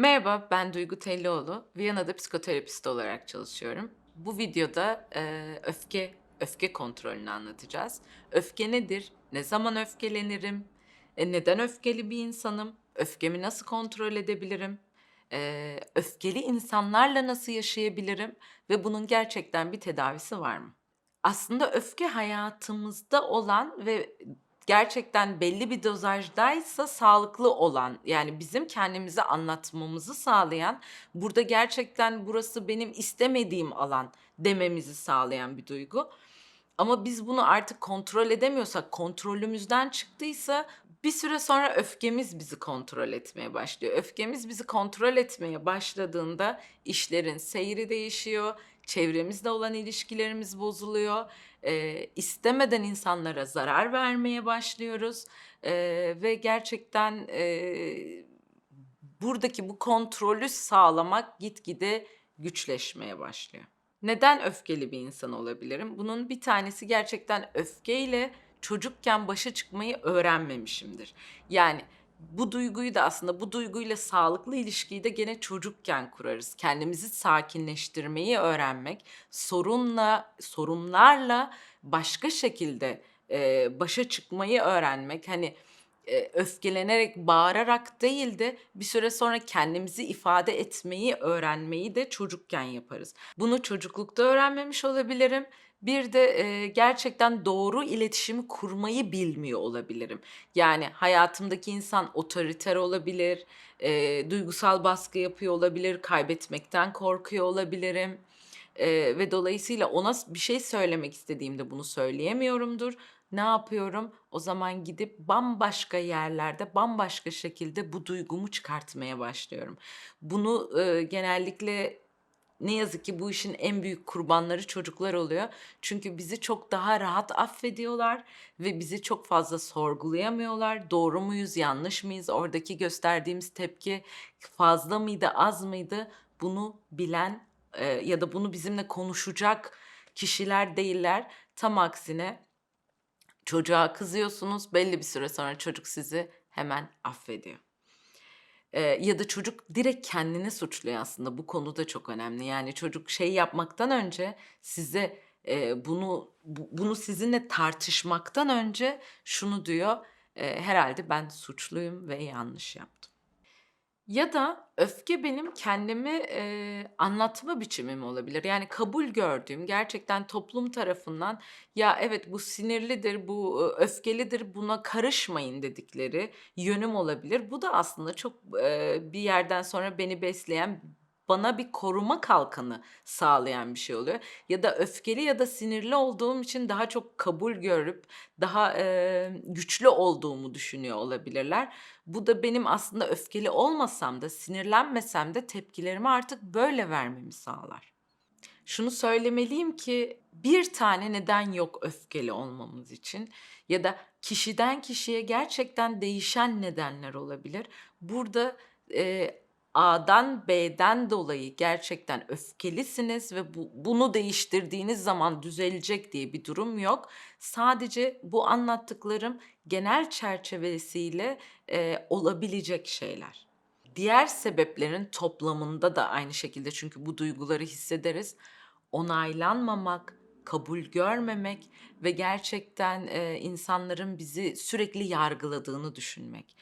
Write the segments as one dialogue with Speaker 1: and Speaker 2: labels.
Speaker 1: Merhaba, ben Duygu Tellioğlu. Viyana'da psikoterapist olarak çalışıyorum. Bu videoda e, öfke öfke kontrolünü anlatacağız. Öfke nedir? Ne zaman öfkelenirim? E, neden öfkeli bir insanım? Öfkemi nasıl kontrol edebilirim? E, öfkeli insanlarla nasıl yaşayabilirim? Ve bunun gerçekten bir tedavisi var mı? Aslında öfke hayatımızda olan ve gerçekten belli bir dozajdaysa sağlıklı olan, yani bizim kendimize anlatmamızı sağlayan, burada gerçekten burası benim istemediğim alan dememizi sağlayan bir duygu. Ama biz bunu artık kontrol edemiyorsak, kontrolümüzden çıktıysa bir süre sonra öfkemiz bizi kontrol etmeye başlıyor. Öfkemiz bizi kontrol etmeye başladığında işlerin seyri değişiyor, çevremizde olan ilişkilerimiz bozuluyor. Ee, istemeden insanlara zarar vermeye başlıyoruz Ee, ve gerçekten e, buradaki bu kontrolü sağlamak gitgide güçleşmeye başlıyor. Neden öfkeli bir insan olabilirim? Bunun bir tanesi gerçekten öfkeyle çocukken başa çıkmayı öğrenmemişimdir. Yani bu duyguyu da aslında bu duyguyla sağlıklı ilişkiyi de gene çocukken kurarız. Kendimizi sakinleştirmeyi öğrenmek, sorunla, sorunlarla başka şekilde e, başa çıkmayı öğrenmek. Hani e, öfkelenerek, bağırarak değil de bir süre sonra kendimizi ifade etmeyi öğrenmeyi de çocukken yaparız. Bunu çocuklukta öğrenmemiş olabilirim. Bir de e, gerçekten doğru iletişimi kurmayı bilmiyor olabilirim. Yani hayatımdaki insan otoriter olabilir, e, duygusal baskı yapıyor olabilir, kaybetmekten korkuyor olabilirim. E, ve dolayısıyla ona bir şey söylemek istediğimde bunu söyleyemiyorumdur. Ne yapıyorum? O zaman gidip bambaşka yerlerde, bambaşka şekilde bu duygumu çıkartmaya başlıyorum. Bunu e, genellikle ne yazık ki bu işin en büyük kurbanları çocuklar oluyor. Çünkü bizi çok daha rahat affediyorlar ve bizi çok fazla sorgulayamıyorlar. Doğru muyuz, yanlış mıyız? Oradaki gösterdiğimiz tepki fazla mıydı, az mıydı? Bunu bilen e, ya da bunu bizimle konuşacak kişiler değiller. Tam aksine çocuğa kızıyorsunuz, belli bir süre sonra çocuk sizi hemen affediyor. Eee, ya da çocuk direkt kendini suçluyor aslında. Bu konu da çok önemli. Yani çocuk şey yapmaktan önce size, eee, bunu bu bunu sizinle tartışmaktan önce şunu diyor: Eee, "Herhâlde ben suçluyum ve yanlış yaptım." Ya da öfke benim kendimi, eee, anlatma biçimim olabilir. Yani kabul gördüğüm, gerçekten toplum tarafından, "Ya, evet, bu sinirlidir, bu, öfkelidir, buna karışmayın." dedikleri yönüm olabilir. Bu da aslında çok, eee, bir yerden sonra beni besleyen, bana bir koruma kalkanı sağlayan bir şey oluyor. Ya da öfkeli ya da sinirli olduğum için daha çok kabul görüp daha, eee, güçlü olduğumu düşünüyor olabilirler. Bu da benim aslında öfkeli olmasam da, sinirlenmesem de tepkilerimi artık böyle vermemi sağlar. Şunu söylemeliyim ki bir tane neden yok öfkeli olmamız için ya da kişiden kişiye gerçekten değişen nedenler olabilir. Burada, eee, A'dan B'den dolayı gerçekten öfkelisiniz ve bu bunu değiştirdiğiniz zaman düzelecek diye bir durum yok. Sadece bu anlattıklarım genel çerçevesiyle, eee, olabilecek şeyler. Diğer sebeplerin toplamında da aynı şekilde çünkü bu duyguları hissederiz. Onaylanmamak, kabul görmemek ve gerçekten, eee, insanların bizi sürekli yargıladığını düşünmek.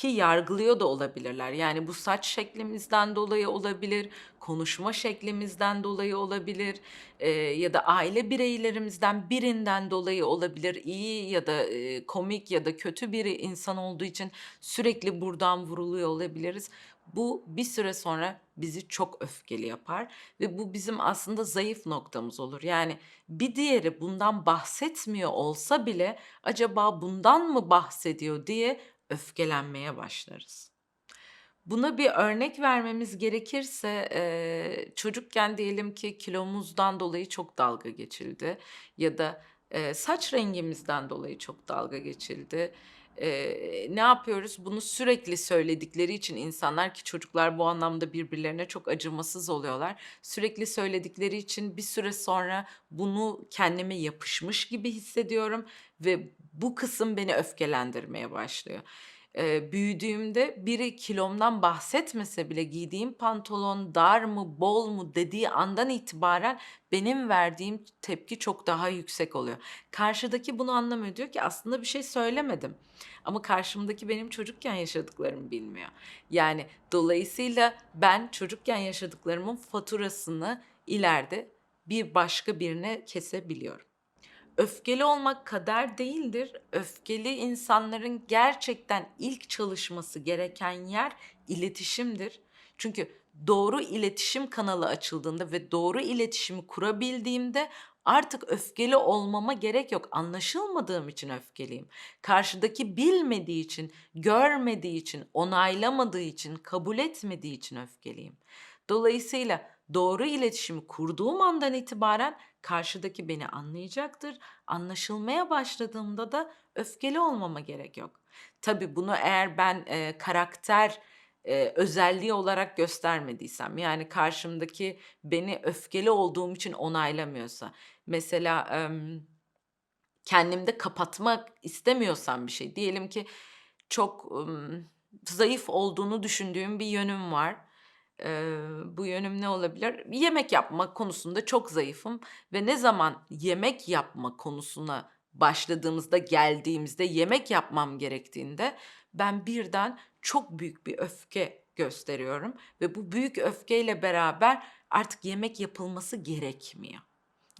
Speaker 1: Ki yargılıyor da olabilirler. Yani bu saç şeklimizden dolayı olabilir, konuşma şeklimizden dolayı olabilir, eee, ya da aile bireylerimizden birinden dolayı olabilir. İyi ya da, eee, komik ya da kötü bir insan olduğu için sürekli buradan vuruluyor olabiliriz. Bu bir süre sonra bizi çok öfkeli yapar ve bu bizim aslında zayıf noktamız olur. Yani bir diğeri bundan bahsetmiyor olsa bile acaba bundan mı bahsediyor diye öfkelenmeye başlarız. Buna bir örnek vermemiz gerekirse, çocukken diyelim ki kilomuzdan dolayı çok dalga geçildi ya da, saç rengimizden dolayı çok dalga geçildi. Eee, ne yapıyoruz? Bunu sürekli söyledikleri için insanlar ki çocuklar bu anlamda birbirlerine çok acımasız oluyorlar. Sürekli söyledikleri için bir süre sonra bunu kendime yapışmış gibi hissediyorum ve bu kısım beni öfkelendirmeye başlıyor. Eee, büyüdüğümde biri kilomdan bahsetmese bile giydiğim pantolon dar mı, bol mu dediği andan itibaren benim verdiğim tepki çok daha yüksek oluyor. Karşıdaki bunu anlamıyor. Diyor ki aslında bir şey söylemedim. Ama karşımdaki benim çocukken yaşadıklarımı bilmiyor. Yani dolayısıyla ben çocukken yaşadıklarımın faturasını ileride bir başka birine kesebiliyorum. Öfkeli olmak kader değildir. Öfkeli insanların gerçekten ilk çalışması gereken yer iletişimdir. Çünkü doğru iletişim kanalı açıldığında ve doğru iletişimi kurabildiğimde artık öfkeli olmama gerek yok. Anlaşılmadığım için öfkeliyim. Karşıdaki bilmediği için, görmediği için, onaylamadığı için, kabul etmediği için öfkeliyim. Dolayısıyla doğru iletişimi kurduğum andan itibaren karşıdaki beni anlayacaktır. Anlaşılmaya başladığımda da öfkeli olmama gerek yok. Tabii bunu eğer ben e, karakter e, özelliği olarak göstermediysem, yani karşımdaki beni öfkeli olduğum için onaylamıyorsa, mesela em, kendimde kapatmak istemiyorsam bir şey, diyelim ki çok ım, zayıf olduğunu düşündüğüm bir yönüm var. Eee, bu yönüm ne olabilir? Yemek yapma konusunda çok zayıfım ve ne zaman yemek yapma konusuna başladığımızda, geldiğimizde, yemek yapmam gerektiğinde ben birden çok büyük bir öfke gösteriyorum ve bu büyük öfkeyle beraber artık yemek yapılması gerekmiyor.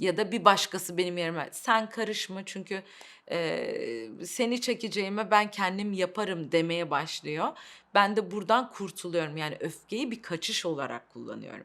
Speaker 1: Ya da bir başkası benim yerime sen karışma çünkü eee, seni çekeceğime ben kendim yaparım demeye başlıyor. Ben de buradan kurtuluyorum. Yani öfkeyi bir kaçış olarak kullanıyorum.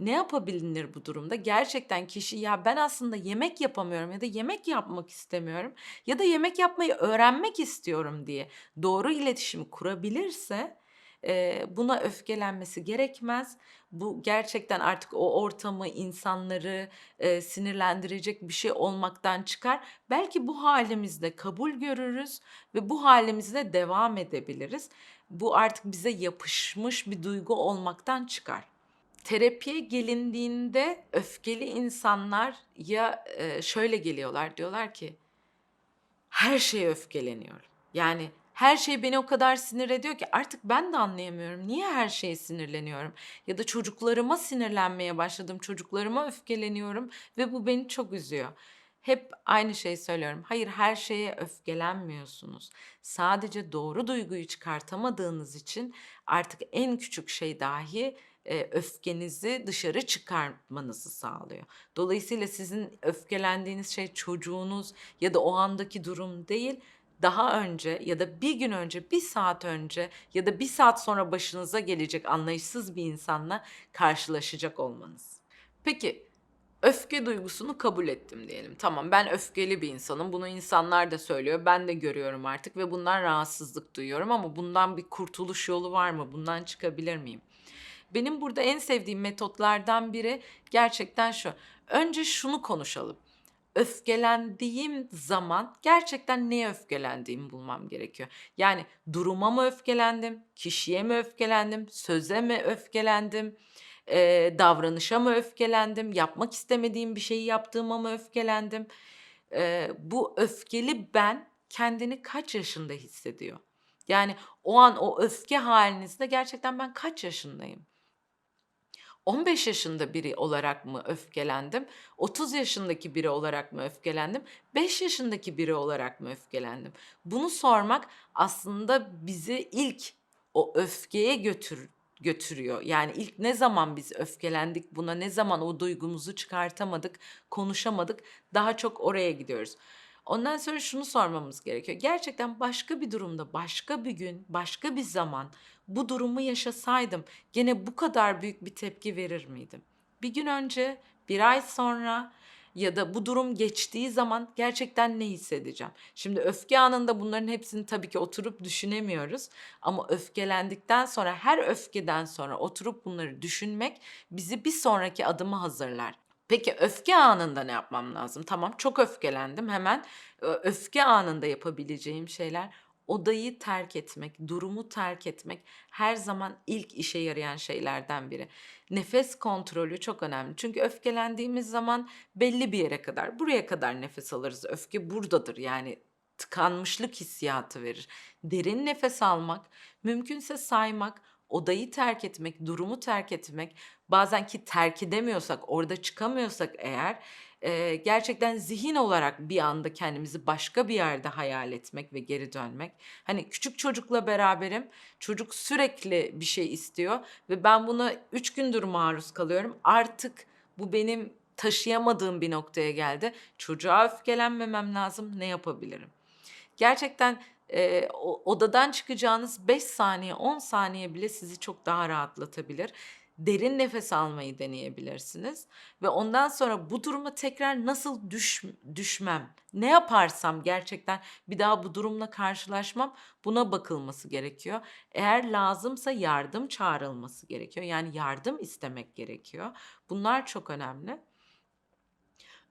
Speaker 1: Ne yapabilir bu durumda? Gerçekten kişi ya ben aslında yemek yapamıyorum ya da yemek yapmak istemiyorum ya da yemek yapmayı öğrenmek istiyorum diye doğru iletişimi kurabilirse eee, buna öfkelenmesi gerekmez. Bu gerçekten artık o ortamı, insanları eee, sinirlendirecek bir şey olmaktan çıkar. Belki bu halimizde kabul görürüz ve bu halimizde devam edebiliriz. Bu artık bize yapışmış bir duygu olmaktan çıkar. Terapiye gelindiğinde öfkeli insanlar ya şöyle geliyorlar diyorlar ki her şeye öfkeleniyorum. Yani her şey beni o kadar sinir ediyor ki artık ben de anlayamıyorum. Niye her şeye sinirleniyorum? Ya da çocuklarıma sinirlenmeye başladım. Çocuklarıma öfkeleniyorum ve bu beni çok üzüyor. Hep aynı şeyi söylüyorum. Hayır her şeye öfkelenmiyorsunuz. Sadece doğru duyguyu çıkartamadığınız için artık en küçük şey dahi e, öfkenizi dışarı çıkartmanızı sağlıyor. Dolayısıyla sizin öfkelendiğiniz şey çocuğunuz ya da o andaki durum değil, daha önce ya da bir gün önce, bir saat önce ya da bir saat sonra başınıza gelecek anlayışsız bir insanla karşılaşacak olmanız. Peki öfke duygusunu kabul ettim diyelim. Tamam ben öfkeli bir insanım. Bunu insanlar da söylüyor. Ben de görüyorum artık ve bundan rahatsızlık duyuyorum ama bundan bir kurtuluş yolu var mı? Bundan çıkabilir miyim? Benim burada en sevdiğim metotlardan biri gerçekten şu. Önce şunu konuşalım. Öfkelendiğim zaman gerçekten neye öfkelendiğimi bulmam gerekiyor. Yani duruma mı öfkelendim, kişiye mi öfkelendim, söze mi öfkelendim, eee, davranışa mı öfkelendim, yapmak istemediğim bir şeyi yaptığıma mı öfkelendim? Eee, bu öfkeli ben kendini kaç yaşında hissediyor? Yani o an o öfke halinizde gerçekten ben kaç yaşındayım? 15 yaşında biri olarak mı öfkelendim? 30 yaşındaki biri olarak mı öfkelendim? 5 yaşındaki biri olarak mı öfkelendim? Bunu sormak aslında bizi ilk o öfkeye götür götürüyor. Yani ilk ne zaman biz öfkelendik buna, ne zaman o duygumuzu çıkartamadık, konuşamadık, daha çok oraya gidiyoruz. Ondan sonra şunu sormamız gerekiyor. Gerçekten başka bir durumda, başka bir gün, başka bir zaman bu durumu yaşasaydım gene bu kadar büyük bir tepki verir miydim? Bir gün önce, bir ay sonra ya da bu durum geçtiği zaman gerçekten ne hissedeceğim? Şimdi öfke anında bunların hepsini tabii ki oturup düşünemiyoruz ama öfkelendikten sonra her öfkeden sonra oturup bunları düşünmek bizi bir sonraki adımı hazırlar. Peki öfke anında ne yapmam lazım? Tamam çok öfkelendim hemen öfke anında yapabileceğim şeyler odayı terk etmek, durumu terk etmek her zaman ilk işe yarayan şeylerden biri. Nefes kontrolü çok önemli. Çünkü öfkelendiğimiz zaman belli bir yere kadar, buraya kadar nefes alırız. Öfke buradadır yani tıkanmışlık hissiyatı verir. Derin nefes almak, mümkünse saymak, odayı terk etmek, durumu terk etmek, bazen ki terk edemiyorsak, orada çıkamıyorsak eğer eee, gerçekten zihin olarak bir anda kendimizi başka bir yerde hayal etmek ve geri dönmek. Hani küçük çocukla beraberim. Çocuk sürekli bir şey istiyor ve ben buna üç gündür maruz kalıyorum. Artık bu benim taşıyamadığım bir noktaya geldi. Çocuğa öfkelenmemem lazım. Ne yapabilirim? Gerçekten o- odadan çıkacağınız 5 saniye, 10 saniye bile sizi çok daha rahatlatabilir. Derin nefes almayı deneyebilirsiniz ve ondan sonra bu duruma tekrar nasıl düş, düşmem, ne yaparsam gerçekten bir daha bu durumla karşılaşmam buna bakılması gerekiyor. Eğer lazımsa yardım çağrılması gerekiyor. Yani yardım istemek gerekiyor. Bunlar çok önemli.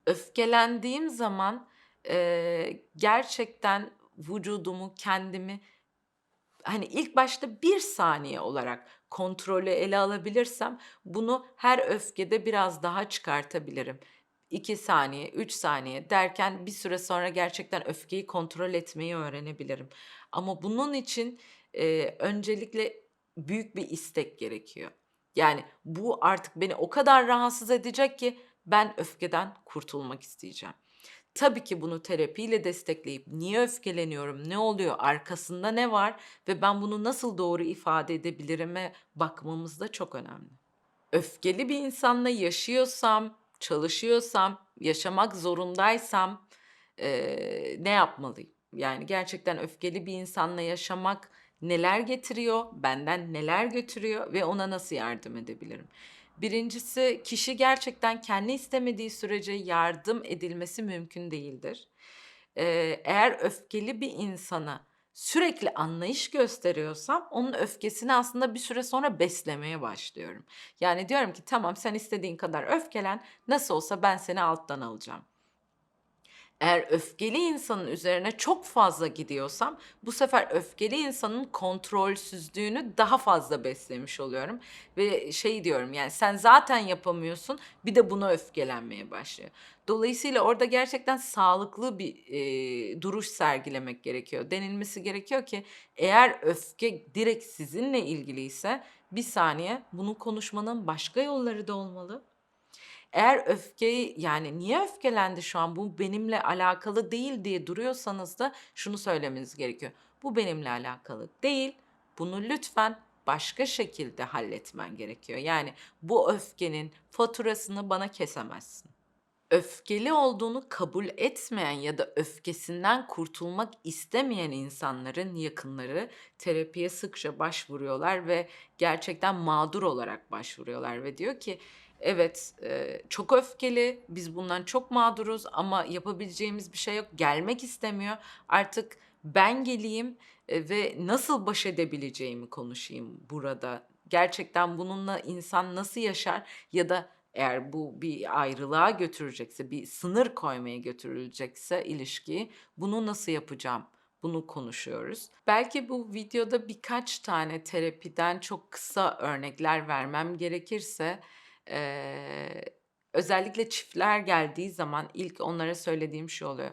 Speaker 1: Öfkelendiğim zaman eee, gerçekten vücudumu, kendimi hani ilk başta bir saniye olarak kontrolü ele alabilirsem bunu her öfkede biraz daha çıkartabilirim. 2 saniye, 3 saniye derken bir süre sonra gerçekten öfkeyi kontrol etmeyi öğrenebilirim. Ama bunun için eee, öncelikle büyük bir istek gerekiyor. Yani bu artık beni o kadar rahatsız edecek ki ben öfkeden kurtulmak isteyeceğim. Tabii ki bunu terapiyle destekleyip niye öfkeleniyorum, ne oluyor, arkasında ne var ve ben bunu nasıl doğru ifade edebilirime bakmamız da çok önemli. Öfkeli bir insanla yaşıyorsam, çalışıyorsam, yaşamak zorundaysam eee, ne yapmalıyım? Yani gerçekten öfkeli bir insanla yaşamak neler getiriyor, benden neler götürüyor ve ona nasıl yardım edebilirim? Birincisi kişi gerçekten kendi istemediği sürece yardım edilmesi mümkün değildir. Eee, eğer öfkeli bir insana sürekli anlayış gösteriyorsam onun öfkesini aslında bir süre sonra beslemeye başlıyorum. Yani diyorum ki tamam sen istediğin kadar öfkelen nasıl olsa ben seni alttan alacağım. Eğer öfkeli insanın üzerine çok fazla gidiyorsam bu sefer öfkeli insanın kontrolsüzlüğünü daha fazla beslemiş oluyorum. Ve şey diyorum yani sen zaten yapamıyorsun bir de buna öfkelenmeye başlıyor. Dolayısıyla orada gerçekten sağlıklı bir e, duruş sergilemek gerekiyor. Denilmesi gerekiyor ki eğer öfke direkt sizinle ilgiliyse bir saniye bunu konuşmanın başka yolları da olmalı. Eğer öfkeyi yani niye öfkelendi şu an bu benimle alakalı değil diye duruyorsanız da şunu söylemeniz gerekiyor. Bu benimle alakalı değil. Bunu lütfen başka şekilde halletmen gerekiyor. Yani bu öfkenin faturasını bana kesemezsin. Öfkeli olduğunu kabul etmeyen ya da öfkesinden kurtulmak istemeyen insanların yakınları terapiye sıkça başvuruyorlar ve gerçekten mağdur olarak başvuruyorlar ve diyor ki evet e, çok öfkeli biz bundan çok mağduruz ama yapabileceğimiz bir şey yok gelmek istemiyor artık ben geleyim e, ve nasıl baş edebileceğimi konuşayım burada gerçekten bununla insan nasıl yaşar ya da eğer bu bir ayrılığa götürecekse, bir sınır koymaya götürülecekse ilişkiyi bunu nasıl yapacağım? Bunu konuşuyoruz. Belki bu videoda birkaç tane terapiden çok kısa örnekler vermem gerekirse eee, özellikle çiftler geldiği zaman ilk onlara söylediğim şey oluyor.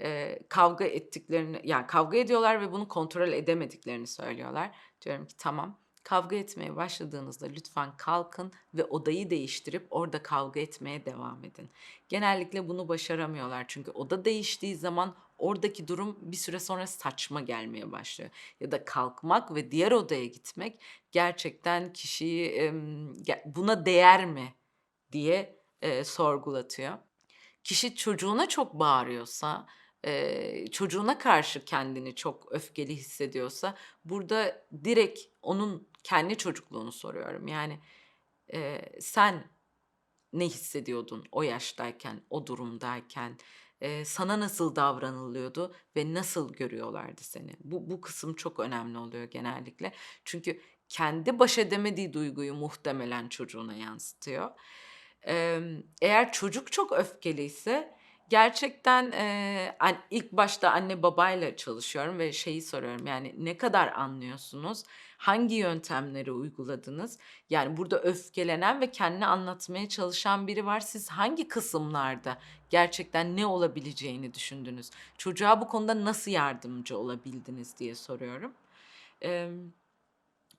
Speaker 1: Eee, kavga ettiklerini, yani kavga ediyorlar ve bunu kontrol edemediklerini söylüyorlar. Diyorum ki tamam Kavga etmeye başladığınızda lütfen kalkın ve odayı değiştirip orada kavga etmeye devam edin. Genellikle bunu başaramıyorlar çünkü oda değiştiği zaman oradaki durum bir süre sonra saçma gelmeye başlıyor. Ya da kalkmak ve diğer odaya gitmek gerçekten kişiyi buna değer mi diye e, sorgulatıyor. Kişi çocuğuna çok bağırıyorsa, eee, çocuğuna karşı kendini çok öfkeli hissediyorsa burada direkt onun kendi çocukluğunu soruyorum. Yani eee, sen ne hissediyordun o yaştayken, o durumdayken? Eee, sana nasıl davranılıyordu ve nasıl görüyorlardı seni? Bu, bu kısım çok önemli oluyor genellikle. Çünkü kendi baş edemediği duyguyu muhtemelen çocuğuna yansıtıyor. Emm, eğer çocuk çok öfkeliyse Gerçekten, eee, an ilk başta anne babayla çalışıyorum ve şeyi soruyorum, yani, "Ne kadar anlıyorsunuz? Hangi yöntemleri uyguladınız?" Yani, burada öfkelenen ve kendini anlatmaya çalışan biri var. Siz hangi kısımlarda gerçekten ne olabileceğini düşündünüz? Çocuğa bu konuda nasıl yardımcı olabildiniz diye soruyorum. Emm,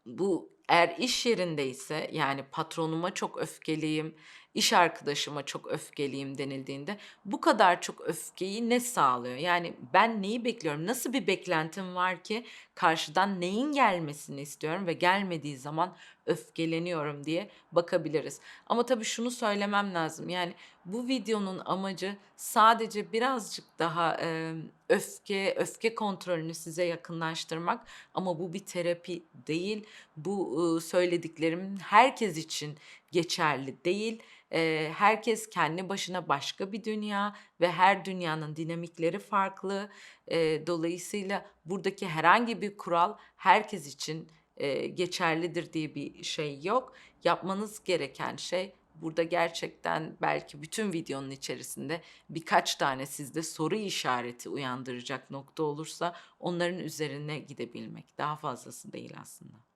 Speaker 1: bu eğer iş yerindeyse, yani, patronuma çok öfkeliyim, iş arkadaşıma çok öfkeliyim denildiğinde bu kadar çok öfkeyi ne sağlıyor? Yani, ben neyi bekliyorum? Nasıl bir beklentim var ki karşıdan neyin gelmesini istiyorum ve gelmediği zaman öfkeleniyorum diye bakabiliriz. Ama tabii şunu söylemem lazım, yani, bu videonun amacı sadece birazcık daha, emm, öfke, öfke kontrolünü size yakınlaştırmak ama bu bir terapi değil. Bu, ııı, söylediklerim herkes için geçerli değil. Eee, herkes kendi başına başka bir dünya ve her dünyanın dinamikleri farklı. Eee, dolayısıyla buradaki herhangi bir kural herkes için, eee, geçerlidir diye bir şey yok. Yapmanız gereken şey burada gerçekten belki bütün videonun içerisinde birkaç tane sizde soru işareti uyandıracak nokta olursa onların üzerine gidebilmek. Daha fazlası değil aslında.